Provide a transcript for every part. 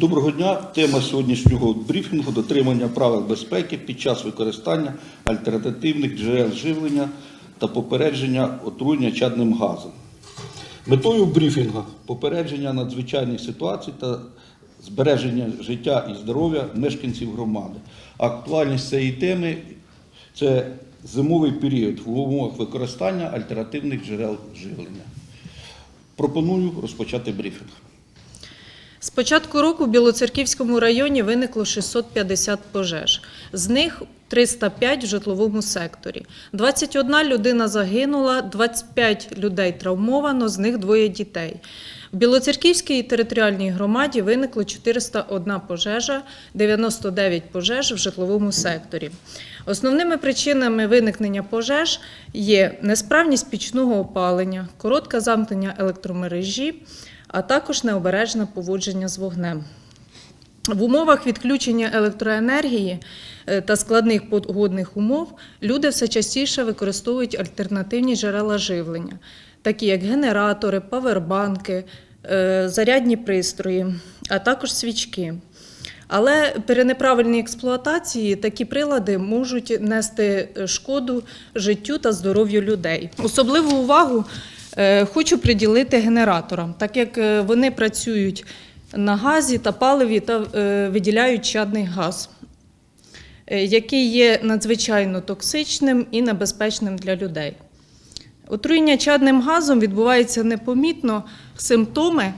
Доброго дня. Тема сьогоднішнього брифінгу дотримання правил безпеки під час використання альтернативних джерел живлення та попередження отруєння чадним газом. Метою брифінгу попередження надзвичайних ситуацій та збереження життя і здоров'я мешканців громади. Актуальність цієї теми це зимовий період в умовах використання альтернативних джерел живлення. Пропоную розпочати брифінг. З початку року в Білоцерківському районі виникло 650 пожеж. З них 305 в житловому секторі. 21 людина загинула, 25 людей травмовано, з них двоє дітей. В Білоцерківській територіальній громаді виникло 401 пожежа, 99 пожеж в житловому секторі. Основними причинами виникнення пожеж є несправність пічного опалення, коротке замкнення електромережі, а також необережне поводження з вогнем. В умовах відключення електроенергії е, та складних погодних умов люди все частіше використовують альтернативні джерела живлення, такі як генератори, павербанки, е, зарядні пристрої, а також свічки. Але при неправильній експлуатації такі прилади можуть нести шкоду життю та здоров'ю людей. Особливу увагу е, хочу приділити генераторам, так як е, вони працюють на газі та паливі та е, виділяють чадний газ, е, який є надзвичайно токсичним і небезпечним для людей. Отруєння чадним газом відбувається непомітно. Симптоми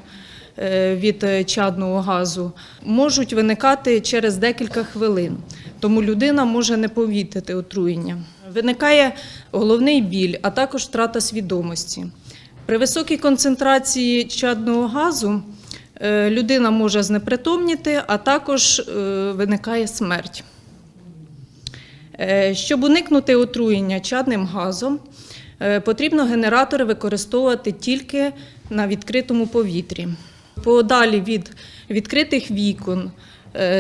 е, від е, чадного газу можуть виникати через декілька хвилин, тому людина може не помітити отруєння. Виникає головний біль, а також втрата свідомості. При високій концентрації чадного газу е, людина може знепритомніти, а також е, виникає смерть. Е, Щоб уникнути отруєння чадним газом, потрібно генератори використовувати тільки на відкритому повітрі. Подалі від відкритих вікон,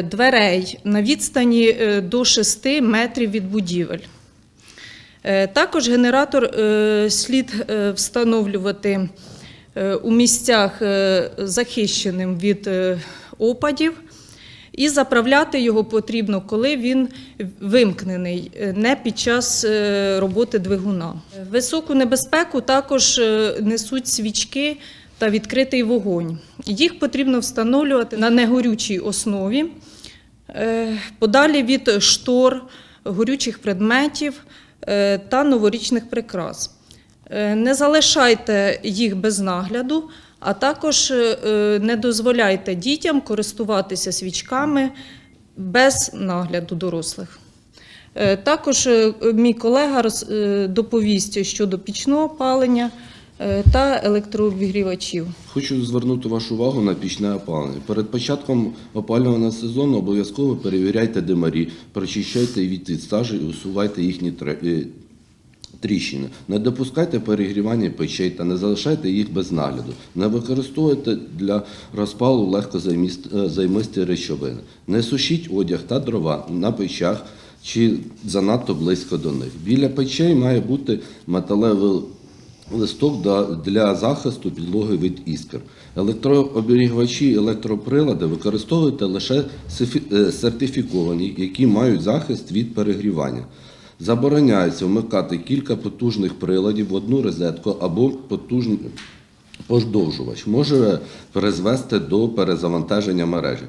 дверей на відстані до 6 метрів від будівель. Е, Також генератор е, слід е, встановлювати у місцях захищеним від опадів. І заправляти його потрібно, коли він вимкнений, не під час роботи двигуна. Високу небезпеку також несуть свічки та відкритий вогонь. Їх потрібно встановлювати на негорючій основі, подалі від штор, горючих предметів та новорічних прикрас. Е, Не залишайте їх без нагляду, а також е, не дозволяйте дітям користуватися свічками без нагляду дорослих. Е, Також е, мій колега е, доповість щодо пічного опалення е, та електрообігрівачів. Хочу звернути вашу увагу на пічне опалення. Перед початком опалювального сезону обов'язково перевіряйте димарі, прочищайте від відстажі і усувайте їхні е, тріщини. Не допускайте перегрівання печей та не залишайте їх без нагляду. Не використовуйте для розпалу легко е, займисті речовини. Не сушіть одяг та дрова на печах чи занадто близько до них. Біля печей має бути металевий листок для захисту підлоги від іскр. Електрооберігачі і електроприлади використовуйте лише е, сертифіковані, які мають захист від перегрівання. Забороняється вмикати кілька потужних приладів в одну розетку або потужний подовжувач. Може призвести до перезавантаження мережі.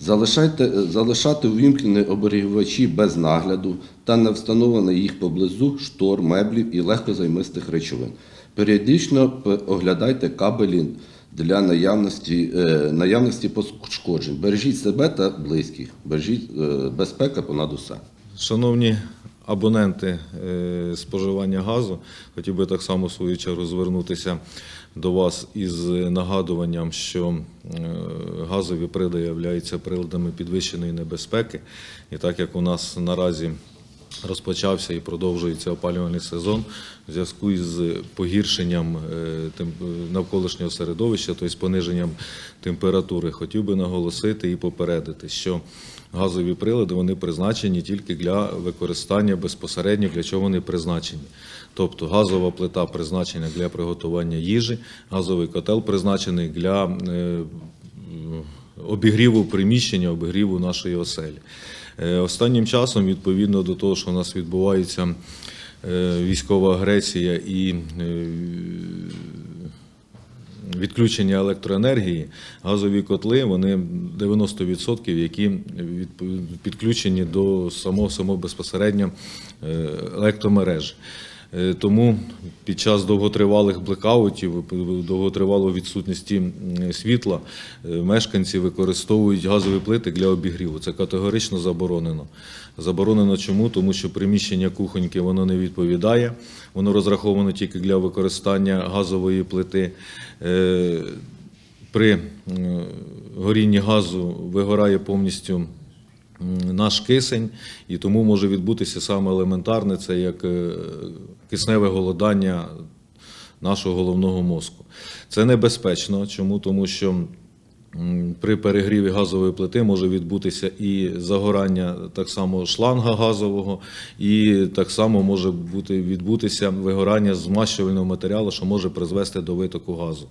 Залишайте, залишати увімкнені оберігачі без нагляду та не встановлено їх поблизу штор, меблів і легкозаймистих речовин. Періодично оглядайте кабелі для наявності, е, наявності пошкоджень. Бережіть себе та близьких. Бережіть е, безпека понад усе. Шановні абоненти е, споживання газу, хотів би так само в свою чергу звернутися до вас із нагадуванням, що газові прилади являються приладами підвищеної небезпеки. І так як у нас наразі розпочався і продовжується опалювальний сезон в зв'язку із погіршенням е, навколишнього середовища, тобто пониженням температури, хотів би наголосити і попередити, що газові прилади вони призначені тільки для використання безпосередньо, для чого вони призначені. Тобто газова плита призначена для приготування їжі, газовий котел призначений для е, обігріву приміщення, обігріву нашої оселі. Е, Останнім часом, відповідно до того, що у нас відбувається е, військова агресія і е, відключення електроенергії, газові котли, вони 90%, які підключені до самого, самого безпосередньо електромережі. електромереж. Тому під час довготривалих блекаутів, довготривалої відсутності світла, е, мешканці використовують газові плити для обігріву. Це категорично заборонено. Заборонено чому? Тому що приміщення кухоньки воно не відповідає, воно розраховано тільки для використання газової плити. Е, При е, горінні газу вигорає повністю наш кисень, і тому може відбутися саме елементарне, це як е, кисневе голодання нашого головного мозку. Це небезпечно. Чому? Тому що при перегріві газової плити може відбутися і загорання так само шланга газового, і так само може бути, відбутися вигорання змащувального матеріалу, що може призвести до витоку газу.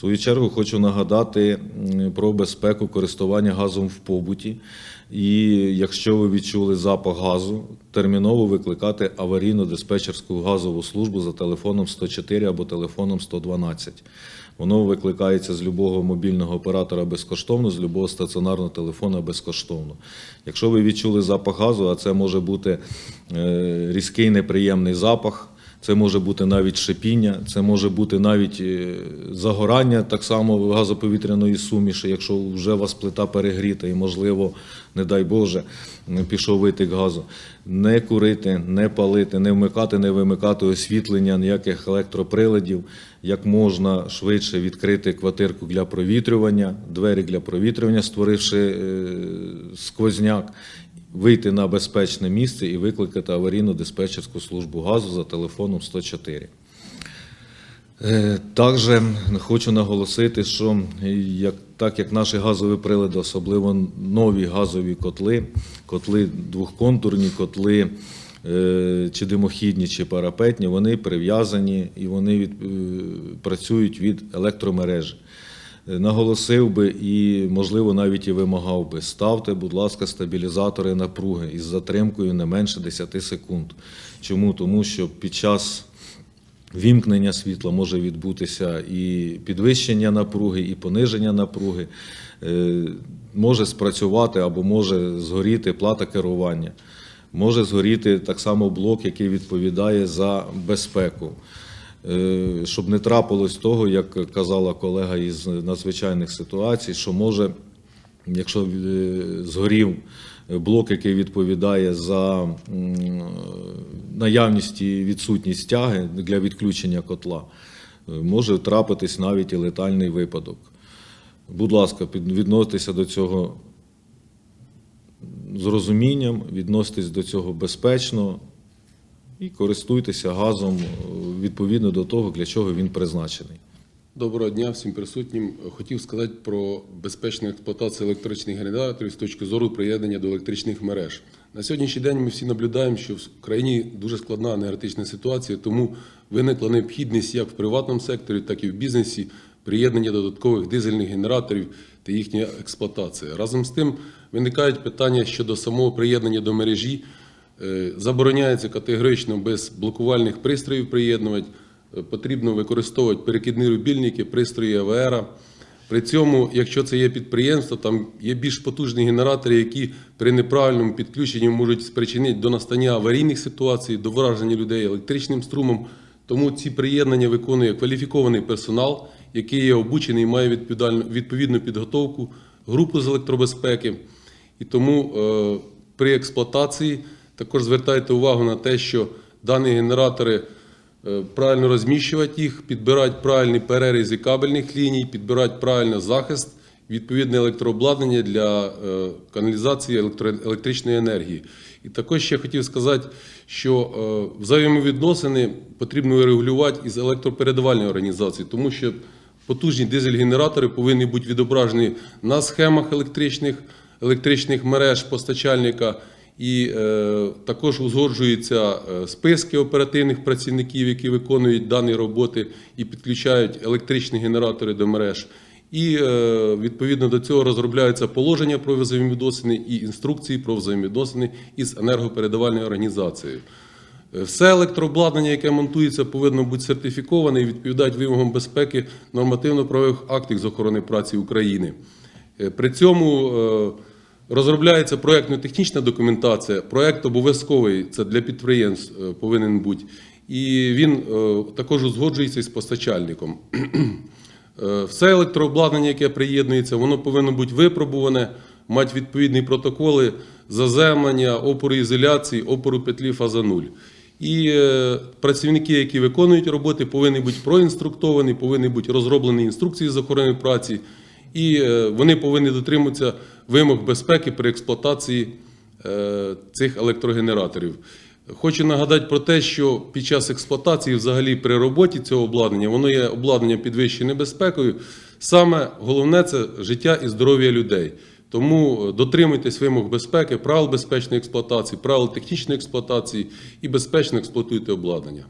Свою чергу хочу нагадати про безпеку користування газом в побуті. І якщо ви відчули запах газу, терміново викликати аварійно-диспетчерську газову службу за телефоном 104 або телефоном 112. Воно викликається з любого мобільного оператора безкоштовно, з любого стаціонарного телефона безкоштовно. Якщо ви відчули запах газу, а це може бути е, різкий неприємний запах. Це може бути навіть шипіння, це може бути навіть е, загорання так само газоповітряної суміші, якщо вже у вас плита перегріта і, можливо, не дай Боже, пішов витік газу. Не курити, не палити, не вмикати, не вимикати освітлення, ніяких електроприладів. Як можна швидше відкрити квартирку для провітрювання, двері для провітрювання, створивши е, сквозняк вийти на безпечне місце і викликати аварійну диспетчерську службу газу за телефоном 104. Е, Також хочу наголосити, що як, так як наші газові прилади, особливо нові газові котли, котли двохконтурні, котли е, чи димохідні, чи парапетні, вони прив'язані і вони від, е, працюють від електромережі. Наголосив би і, можливо, навіть і вимагав би, ставте, будь ласка, стабілізатори напруги із затримкою не менше 10 секунд. Чому? Тому що під час вімкнення світла може відбутися і підвищення напруги, і пониження напруги. Е, Може спрацювати або може згоріти плата керування. Може згоріти так само блок, який відповідає за безпеку. Е, Щоб не трапилось того, як казала колега із надзвичайних ситуацій, що може, якщо е, згорів блок, який відповідає за наявність і відсутність тяги для відключення котла, е, може трапитись навіть і летальний випадок. Будь ласка, відноситеся до цього з розумінням, відноситесь до цього безпечно і користуйтеся газом відповідно до того, для чого він призначений. Доброго дня всім присутнім. Хотів сказати про безпечну експлуатацію електричних генераторів з точки зору приєднання до електричних мереж. На сьогоднішній день ми всі наблюдаємо, що в країні дуже складна енергетична ситуація, тому виникла необхідність як в приватному секторі, так і в бізнесі приєднання додаткових дизельних генераторів та їхня експлуатація. Разом з тим виникають питання щодо самого приєднання до мережі. Е, Забороняється категорично без блокувальних пристроїв приєднувати. Е, Потрібно використовувати перекидні рубільники, пристрої АВР. При цьому, якщо це є підприємство, там є більш потужні генератори, які при неправильному підключенні можуть спричинити до настання аварійних ситуацій, до враження людей електричним струмом. Тому ці приєднання виконує кваліфікований персонал, який є обучений і має відповідну підготовку, групу з електробезпеки. І тому е, при експлуатації також звертайте увагу на те, що дані генератори е, правильно розміщувати їх, підбирати правильні перерізи кабельних ліній, підбирати правильно захист, відповідне електрообладнання для е, каналізації електричної енергії. І також ще хотів сказати, що е, взаємовідносини потрібно регулювати із електропередавальною організацією, тому що потужні дизель-генератори повинні бути відображені на схемах електричних, електричних мереж постачальника. І е, також узгоджуються е, списки оперативних працівників, які виконують дані роботи і підключають електричні генератори до мереж. І е, відповідно до цього розробляються положення про взаємовідносини і інструкції про взаємовідносини із енергопередавальною організацією. Е, Все електрообладнання, яке монтується, повинно бути сертифіковане і відповідати вимогам безпеки нормативно-правових актів з охорони праці України. Е, При цьому розробляється проєктно-технічна документація. Проєкт обов'язковий це для підприємств е, повинен бути. І він е, також узгоджується із постачальником. Е, Все електрообладнання, яке приєднується, воно повинно бути випробуване, мати відповідні протоколи заземлення, опору ізоляції, опору петлі фаза 0. І працівники, які виконують роботи, повинні бути проінструктовані, повинні бути розроблені інструкції з охорони праці, і е, вони повинні дотримуватися вимог безпеки при експлуатації е, цих електрогенераторів. Хочу нагадати про те, що під час експлуатації, взагалі при роботі цього обладнання, воно є обладнання підвищеною небезпекою. Саме головне це життя і здоров'я людей. Тому е, дотримуйтесь вимог безпеки, правил безпечної експлуатації, правил технічної експлуатації і безпечно експлуатуйте обладнання.